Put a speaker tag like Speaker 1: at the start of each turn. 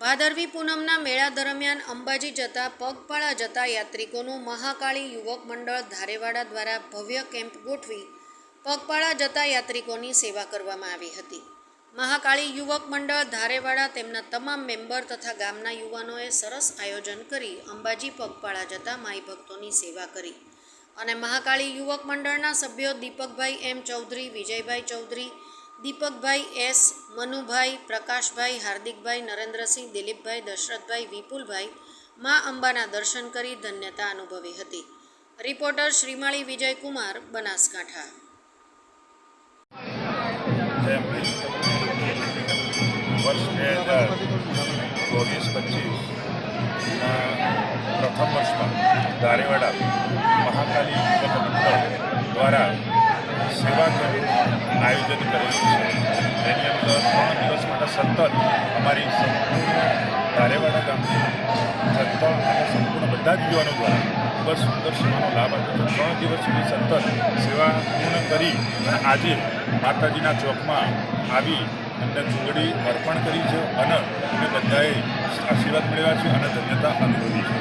Speaker 1: ભાદરવી પૂનમના મેળા દરમિયાન અંબાજી જતા પગપાળા જતા યાત્રિકોનું મહાકાળી યુવક મંડળ ધારેવાડા દ્વારા ભવ્ય કેમ્પ ગોઠવી પગપાળા જતા યાત્રિકોની સેવા કરવામાં આવી હતી. મહાકાળી યુવક મંડળ ધારેવાડા તેમના તમામ મેમ્બર તથા ગામના યુવાનોએ સરસ આયોજન કરી અંબાજી પગપાળા જતા માઈ ભક્તોની સેવા કરી અને મહાકાળી યુવક મંડળના સભ્યો દીપકભાઈ એમ ચૌધરી, વિજયભાઈ ચૌધરી દીપકભાઈ એસ, મનુભાઈ, પ્રકાશભાઈ, હાર્દિકભાઈ, નરેન્દ્રસિંહ, દિલીપભાઈ, દશરથભાઈ, વિપુલભાઈ મા અંબાના દર્શન કરી ધન્યતા અનુભવી હતી. રિપોર્ટર શ્રીમાળી વિજયકુમાર, બનાસકાંઠા.
Speaker 2: ચોવીસ, પચીસના પ્રથમ વર્ષમાં દારેવાડા મહાકાલી દ્વારા સેવા કેમ્પનું આયોજન કરેલું છે. તેની અંદર ત્રણ દિવસ માટે સતત અમારી સંપૂર્ણ દારેવાડા ગામની જનતા અને સંપૂર્ણ બધા જ યુવાનો દ્વારા ખૂબ જ સુંદર સેવાનો લાભ આપ્યો ત્રણ દિવસ સુધી સતત સેવા પૂર્ણ કરી અને આજે માતાજીના ચોકમાં આવી એમને ચૂંટણી અર્પણ કરી છે અને અમે બધાએ આશીર્વાદ મેળવ્યા છે અને ધન્યતા અનુભવી છે.